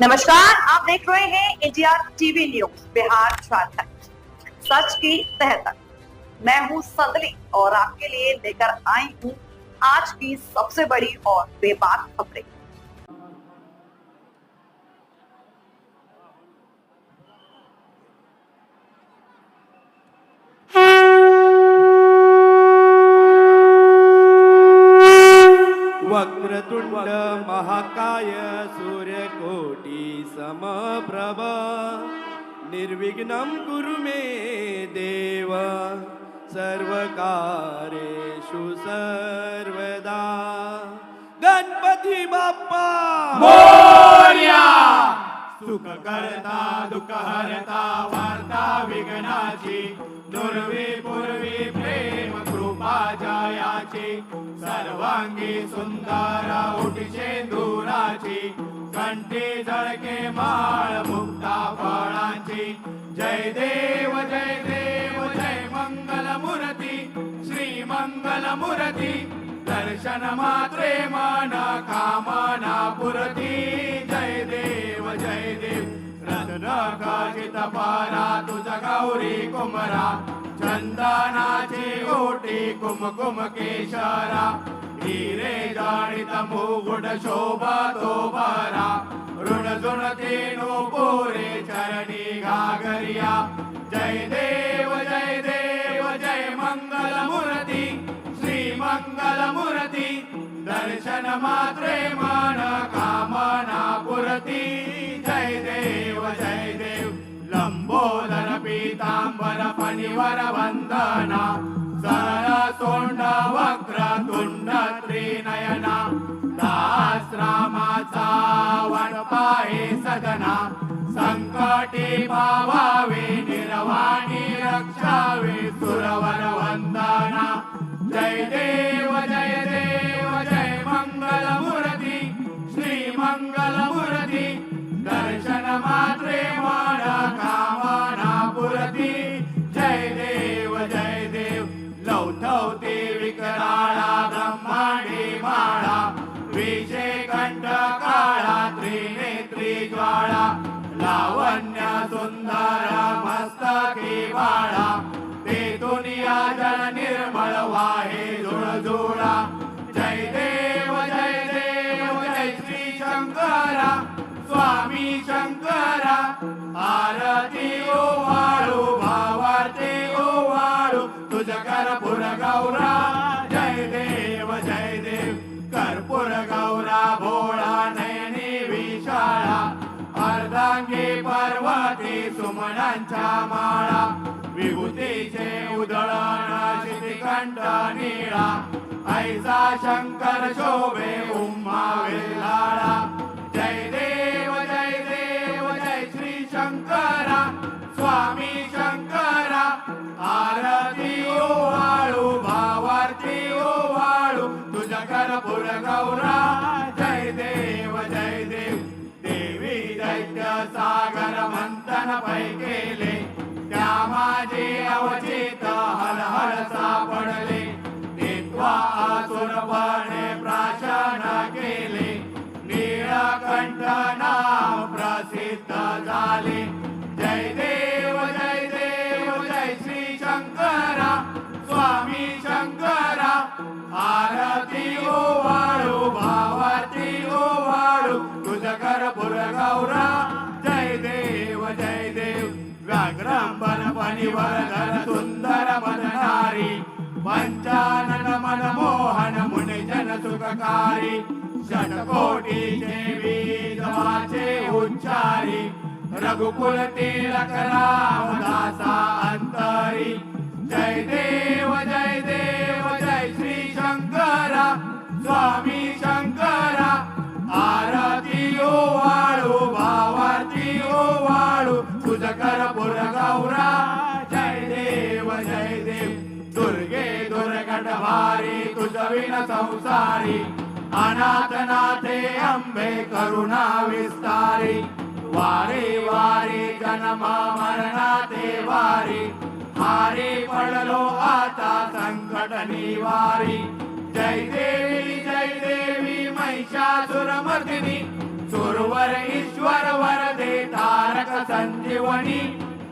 नमस्कार, आप देख रहे हैं India TV news, Bihar Jharkhand. सच की तह तक मैं हूँ संदली और आपके लिए लेकर आई हूँ आज की सबसे बड़ी और बेबाक खबरें। वक्रतुंड महाकाय सूर्यकोटी समप्रभ निर्विघ्नं कुरु मे देव सर्वकारेषु सर्वदा। गणपती बाप्पा! मोर्या! सुख करता दुःख हरता वार्ता विघ्नाची दुर्वी पूर्वी प्रेम कृपा जयाची सर्वांगी सुंदर उठचे दुराची कंठी झळके माळ मुक्ता फळांची. जय देव जय देव जय मंगल मुरती. श्री मंगल मुरती. दर्शन मात्रे माना कामना पुरती. जय देव जय देव. रत्नकाचित पारा तुझ गौरी कुमरा चंदनाची ओटी कुमकुम केशरा. धीरे जाणित मुगुड शोभा तो बरा ऋण जुणती पोरे चरणी घागरिया. जय देव जय देव जय मंगल मूर्ती श्री मंगल मूर्ती दर्शन मात्रे मान कामना पुरती. जय देव जय देव लंबोदर पीतांबर फणिवर वंदना. सरळ तोंड वक्र तुंड दास रामाचा वनपाहे सदना. संकटी पावावे निर्वाणी रक्षावे सुरवर वंदना. जय देव जय बाळा ते दुनिया जल निर्मळ वाहे. जुळजुळा जय देव जय देव जय श्री शंकरा. स्वामी शंकरा. आरती ओ वाळू भावार्थे ओ वाळू तुझ कर्पूर गौरा. जय देव जय देव. कर्पूर गौरा भोळा नयनी विशाळा. अर्धांगी पर्वती सुमनांच्या माळा. विभूतीचे उधळण कंठ निळा ऐसा शंकर शोभे उम्मा वेल्हाळा. जय देव जय देव जय श्री शंकरा स्वामी शंकरा. आरती ओवाळू भावार्थी ओवाळू वाळू तुझ कर्पूर गौरा. जय देव जय देव देवी दैत्य सागर मंथन पै केले माझे व्याघ्रंबन पणिवरधर सुंदर मननारी पंचानन मन मोहन मुनि जन सुखकारी षटकोटी देवी जमाचे उच्चारी रघुकुल तिलक रामदासा अंतरी दुर्गट भारी तुझ विन संसारी अनाथ नाथे अंबे करुणा विस्तारी वारी वारी जन्म मरणाते वारी हारी पडलो आता संकट निवारी जय देवी जय देवी महिषासुरमर्दिनी सुर दुर्वर ईश्वर वर दे तारक संजीवनी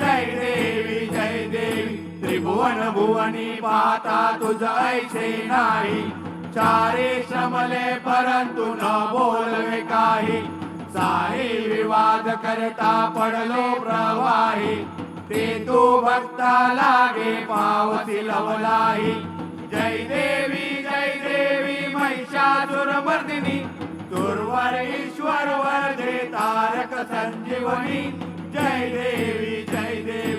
जय देवी जय देवी त्रिभुवन भुवनी पाहता तुझ ऐसे नाही. चारे श्रमले परंतु न बोलवे काही. सारे विवाद करता पडलो प्रवाही. ते तू भक्ता लागे पावती लवलाही. जय देवी जय देवी महिषासुर मर्दिनी. दुर्वर ईश्वर वर दे तारक संजीवनी. जय देवी जय देवी.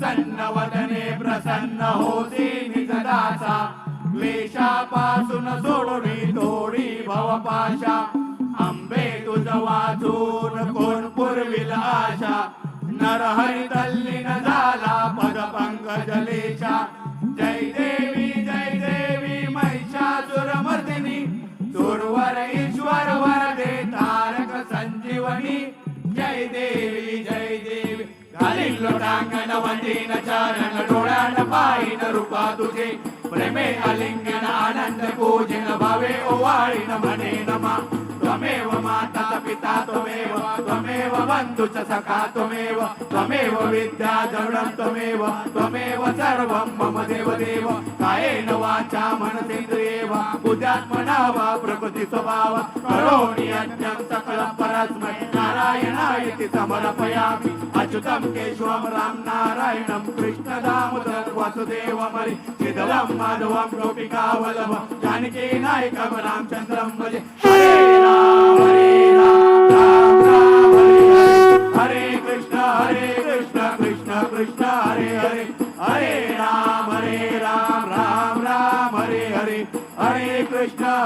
प्रसन्न वदने प्रसन्न होती निजदासा क्लेशापासून सोडवी थोडी भवपाशा. आंबे तुझ वाचून कोण पुरविल आशा? नरहरी तल्लीन झाला पद पंकजलेशा घालील लोटांगण वंदीन चरण डोळ्यान पायीन रूपा तुझे. प्रेमे अलिंगन आनंद पूजन भावे ओवाळीन म्हणे नमा. त्वमेव माता पिता त्वमेव त्वमेव बंधु च सखा त्वमेव त्वमेव विद्या द्रविणं त्वमेव त्वमेव सर्वं मम देव देव कायेन वाचा मनसेन्द्रियेव उद्यात म्हणावा प्रकृती स्वभाव करोमि यज्ञं सकलं परस्मै नारायणायति समर्पयामि अच्युतं केशवं राम नारायणम कृष्ण दामोदर वासुदेवम हरि चिदलम माधवम गोपिका वल्लभ जानकी नायकम रामचंद्रम भजे हरे राम हरे राम.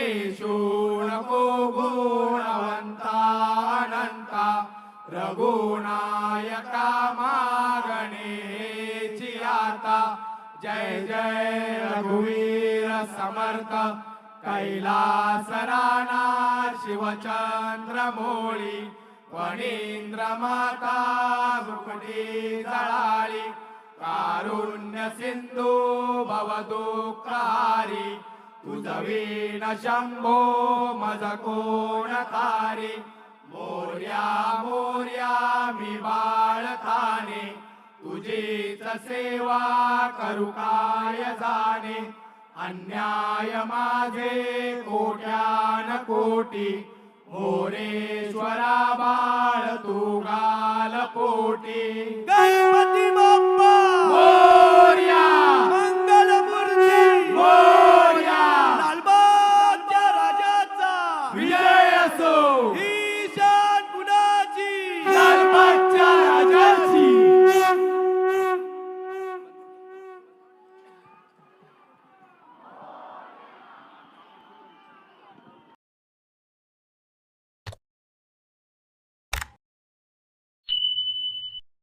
उपेशो नको गुणवंता अनंता रघुनायका मागणेची आता जय जय रघुवीर समर्थ। कैलास शिवचंद्र मोळी वणींद्र माता रुक्मिणी जळाळी कारुण्य सिंधू भवदुःखारी। तुझवीन शंभो मज कोण तारी? मोर्या मोर्या मी बाळताने तुझीच सेवा करू काय जाणे? अन्याय माझे कोट्यान कोटी. मोरेश्वरा बाळ तू गाल पोटी